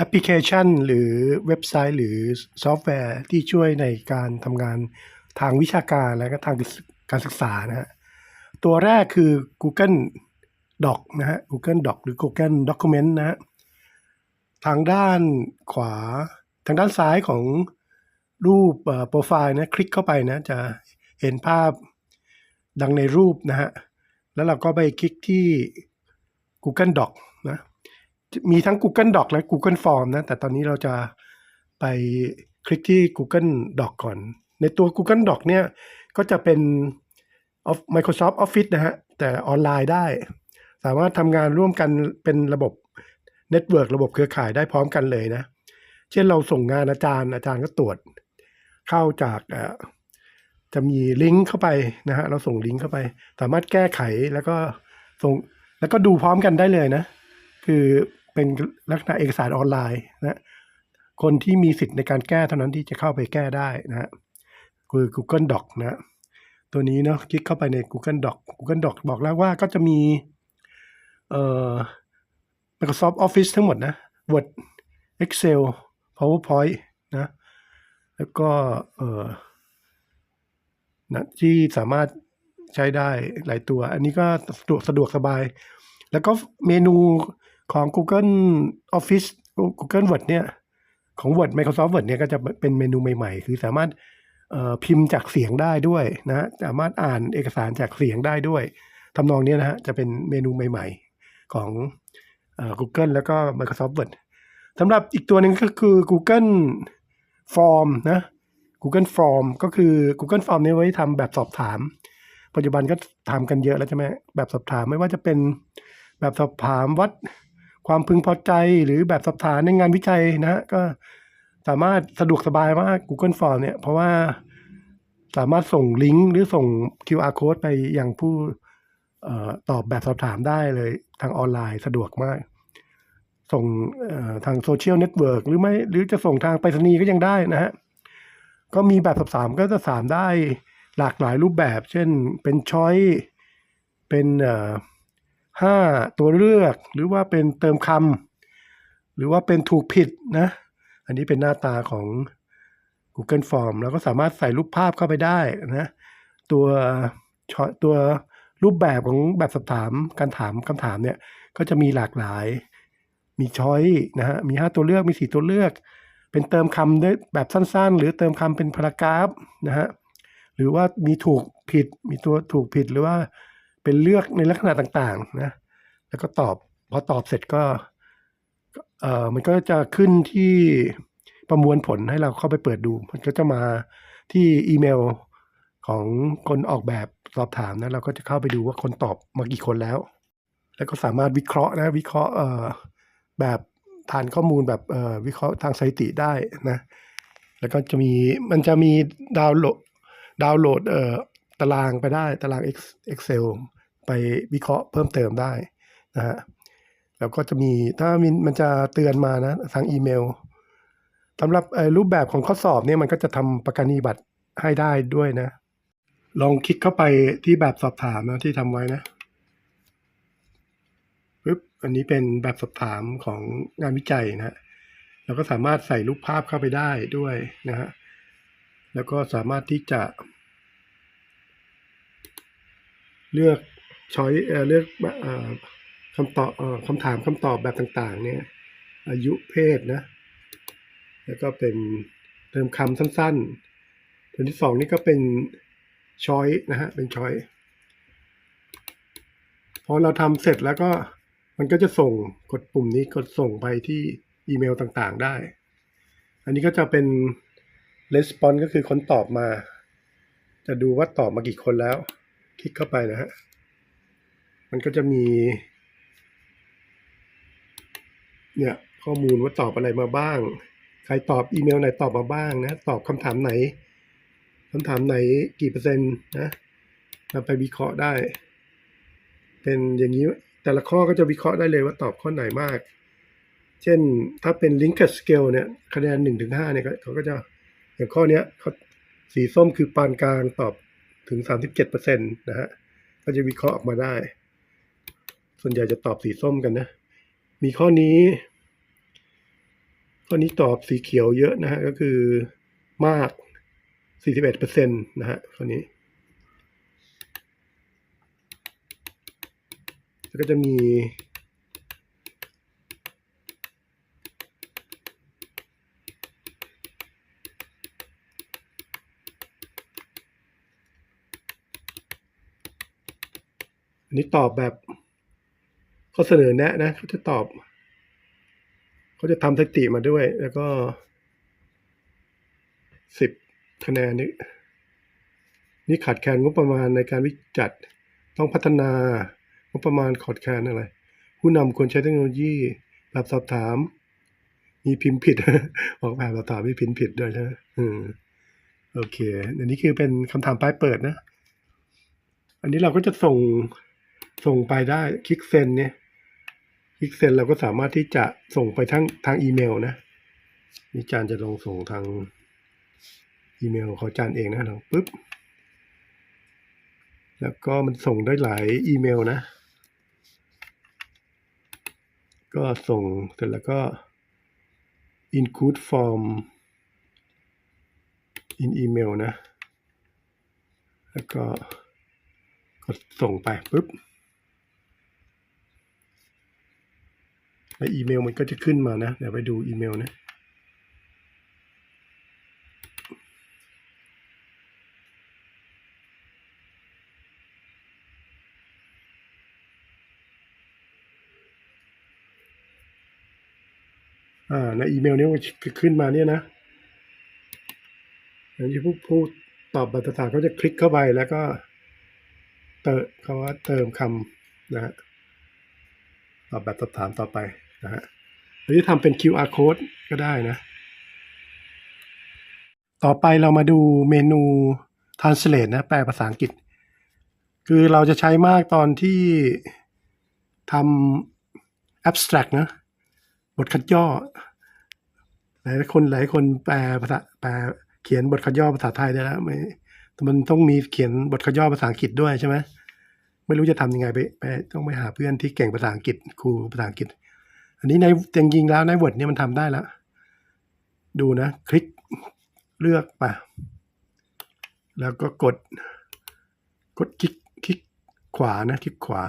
แอปพลิเคชัน หรือเว็บไซต์ หรือซอฟต์แวร์ที่ช่วยในการทำงานทางวิชาการและก็ทางการศึกษานะฮะตัวแรกคือ Google Doc นะฮะ Google Doc หรือ Google Document นะฮะทางด้านขวาทางด้านซ้ายของรูปโปรไฟล์นะคลิกเข้าไปนะจะเห็นภาพดังในรูปนะฮะ แล้วเราก็ไปคลิกที่ Google Doc นะ มีทั้ง Google Doc และ Google Form นะ แต่ตอนนี้เราจะไปคลิกที่ Google Doc ก่อน ในตัว Google Doc เนี่ย ก็จะเป็น Microsoft Office นะฮะ แต่ออนไลน์ได้ สามารถทำงานร่วมกันเป็นระบบเน็ตเวิร์กระบบเครือข่ายได้พร้อมกันเลยนะ เช่นเราส่งงานอาจารย์อาจารย์ก็ตรวจ เข้าจากจะมีลิงก์เข้าไปนะฮะเราส่งลิงก์เข้าไป สามารถแก้ไขแล้วก็ส่งแล้วก็ดูพร้อมกันได้เลยนะ คือ เป็นลักษณะเอกสารออนไลน์นะคนที่มีสิทธิ์ในการแก้เท่านั้นที่จะเข้าไปแก้ได้นะฮะคือ Google Doc นะตัวนี้เนาะคลิกเข้าไปใน Google Doc Google Doc บอกแล้วว่าก็จะมีเอ่อ Microsoft Office ทั้งหมดนะ Word Excel PowerPoint นะแล้วก็เอ่อนะที่สามารถใช้ได้หลายตัว อันนี้ก็สะดวกสะดวกสบาย แล้วก็เมนู ของ Google Office Google Word เนี่ยของ Word Microsoft Word เนี่ยก็จะเป็นเมนูใหม่ๆ คือสามารถพิมพ์จากเสียงได้ด้วยนะสามารถอ่านเอกสารจากเสียงได้ด้วยทำนองนี้นะฮะจะเป็นเมนูใหม่ๆของ Google แล้วก็ Microsoft Word สำหรับอีกตัวหนึ่งก็คือ Google Form นะ Google Form ก็คือ Google Form เนี่ยไว้ทำแบบสอบถาม ปัจจุบันก็ทำกันเยอะแล้วใช่ไหมแบบสอบถามไม่ว่าจะเป็นแบบสอบถามวัด ความพึงพอใจหรือแบบสอบถามในงานวิจัยนะก็สามารถสะดวกสบายมาก Google Form เนี่ย เพราะว่าสามารถส่งลิงก์หรือส่ง QR code ไปยังผู้ตอบแบบสอบถามได้เลยทางออนไลน์สะดวกมาก ส่งทางโซเชียลเน็ตเวิร์กหรือไม่หรือจะส่งทางไปรษณีย์ก็ยังได้นะฮะ ก็มีแบบสอบถามก็จะถามได้หลากหลายรูปแบบ เช่นเป็นช้อยเป็น ห้าตัวเลือก หรือว่าเป็นเติมคำหรือว่าเป็นถูกผิดนะ อันนี้เป็นหน้าตาของ Google Form แล้วก็สามารถใส่รูปภาพเข้าไปได้นะ ตัวตัวรูปแบบของแบบสอบถามการถามคำถามเนี่ย ก็จะมีหลากหลาย มีช้อยนะฮะ มี 5 ตัวเลือก มี 4 ตัวเลือก เป็นเติมคำได้แบบสั้นๆ หรือเติมคำเป็นพารากราฟนะฮะ หรือว่ามีถูกผิด มีตัวถูกผิดหรือว่า เป็นเลือกในลักษณะต่างๆนะแล้วก็ตอบพอตอบเสร็จก็เอ่อมันก็จะขึ้นที่ประมวลผลให้เราเข้าไปเปิดดู มันก็จะมาที่อีเมลของคนออกแบบสอบถามนะเราก็จะเข้าไปดูว่าคนตอบมากี่คนแล้ว แล้วก็สามารถวิเคราะห์นะวิเคราะห์เอ่อแบบฐานข้อมูลแบบเอ่อวิเคราะห์ทางสถิติได้นะแล้วก็จะมีมันจะมีดาวน์โหลดดาวน์โหลดเอ่อ ตารางไปได้ตาราง Excel ไปวิเคราะห์เพิ่มเติมได้นะฮะแล้วก็จะมีถ้ามันจะเตือนมานะทางอีเมลสำหรับรูปแบบของข้อสอบเนี่ยมันก็จะทำประกันนีบัตรให้ได้ด้วยนะ ลองคลิกเข้าไปที่แบบสอบถามนะที่ทำไว้นะปึ๊บอันนี้เป็นแบบสอบถามของงานวิจัยนะเราก็สามารถใส่รูปภาพเข้าไปได้ด้วยนะฮะแล้วก็สามารถที่จะ เลือกช้อยเลือกอคำตอบอคำถามคำตอบแบบต่าง ๆ เนี่ย อายุเพศนะ แล้วก็เป็นเติมคำสั้นๆ ตัวที่สองนี่ก็เป็นช้อยนะฮะ เป็นช้อยพอเราทำเสร็จแล้วก็มันก็จะส่งกดปุ่มนี้กดส่งไปที่อีเมลต่างๆได้ อันนี้ก็จะเป็น response ก็คือคนตอบมา จะดูว่าตอบมากี่คนแล้ว คลิกเข้าไปนะฮะ มันก็จะมี เนี่ยข้อมูลว่าตอบอะไรมาบ้าง ใครตอบอีเมลไหนตอบมาบ้างนะ ตอบคำถามไหนคำถามไหนกี่เปอร์เซ็นต์นะนำไปวิเคราะห์ได้ เป็นอย่างนี้แต่ละข้อก็จะวิเคราะห์ได้เลยว่าตอบข้อไหนมาก เช่นถ้าเป็น Linked Scale เนี่ยคะแนนหนึ่งถึงห้าเนี่ยเขาก็จะอย่างข้อเนี้ยเขาสีส้มคือปานกลางตอบ ถึงสามสิบเจ็ดเปอร์เซ็นต์นะฮะ ก็จะวิเคราะห์ออกมาได้ ส่วนใหญ่จะตอบสีส้มกันนะ มีข้อนี้ ข้อนี้ตอบสีเขียวเยอะนะฮะ ก็คือมาก 41%นะฮะ ข้อนี้ แล้วก็จะมี นนี้ตอบแบบเขาเสนอแนะนะเขาจะตอบ เขาจะทำสถิติมาด้วย แล้วก็สิบคะแนนนี้นี่ขาดแคลนงบประมาณในการวิจัด ต้องพัฒนางบประมาณขาดแคลนอะไร ผู้นำควรใช้เทคโนโลยี แบบสอบถาม มีพิมพ์ผิด ออกแบบสอบถามมีพิมพ์ผิดด้วยใช่ไหมอืมโอเคอันนี้คือเป็นคำถามปลายเปิดนะ อันนี้เราก็จะส่ง ส่งไปได้คลิกเซ็นเนี่ยคลิกเซ็นเราก็สามารถที่จะส่งไปทั้งทางอีเมลนะนี่จานจะลงส่งทางอีเมลของจานเองนะเราปุ๊บแล้วก็มันส่งได้หลายอีเมลนะ ก็ส่งเสร็จแล้วก็ include form in email นะ แล้วก็กดส่งไปปุ๊บ แล้วอีเมลมันก็จะขึ้นมานะ เดี๋ยวไปดูอีเมลนะอ่าในอีเมลนี้มันขึ้นมาเนี่ยนะอย่างที่ผู้ผู้ตอบบบต่างเขาจะคลิกเข้าไปแล้วก็ เติมเขาว่าเติมคำนะฮะตอบแบบสอบถามต่อไป นะฮะหรือจะทำเป็น QR code ก็ได้นะ ต่อไปเรามาดูเมนู translate นะแปลภาษาอังกฤษ คือเราจะใช้มากตอนที่ทำ abstract นะบทคัดย่อ หลายคนหลายคนแปลภาษาแปลเขียนบทคัดย่อภาษาไทยได้แล้วไม่มันต้องมีเขียนบทคัดย่อภาษาอังกฤษด้วยใช่ไหมไม่รู้จะทำยังไงไปไปต้องไปหาเพื่อนที่เก่งภาษาอังกฤษครูภาษาอังกฤษ อันนี้ในจริงๆแล้วใน Word เนี่ยมันทำได้แล้ว ดูนะ คลิกเลือกไปแล้วก็กด กดคลิกคลิกขวานะ คลิกขวา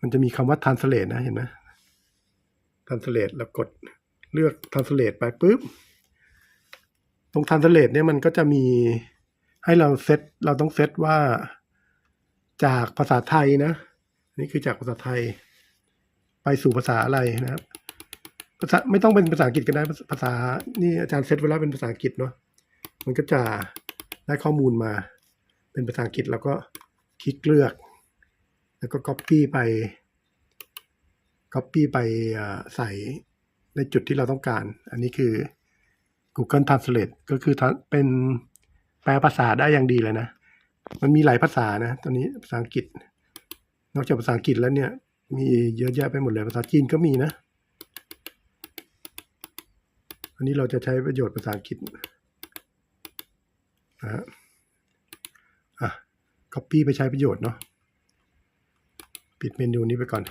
มันจะมีคำว่า translate นะเห็นไหม translate แล้วกดเลือก translate ไปปุ๊บ ตรง translate เนี่ยมันก็จะมีให้เราเซตเราต้องเซตว่าจากภาษาไทยนะ นี่คือจากภาษาไทย ไปสู่ภาษาอะไรนะครับภาษาไม่ต้องเป็นภาษาอังกฤษก็ได้ภาษานี่อาจารย์เซตไว้แล้วเป็นภาษาอังกฤษเนาะมันก็จะได้ข้อมูลมา เป็นภาษาอังกฤษแล้วก็คลิกเลือก แล้วก็ copy ไป copy ไปใส่ในจุดที่เราต้องการ อันนี้คือ Google Translate ก็คือเป็นแปลภาษาได้อย่างดีเลยนะ มันมีหลายภาษานะ ตอนนี้ภาษาอังกฤษ นอกจากภาษาอังกฤษแล้วเนี่ย มีเยอะแยะไปหมดเลยภาษาจีนก็มีนะ อันนี้เราจะใช้ประโยชน์ภาษาอังกฤษนะฮะอะ copy ไปใช้ประโยชน์เนาะปิดเมนูนี้ไปก่อน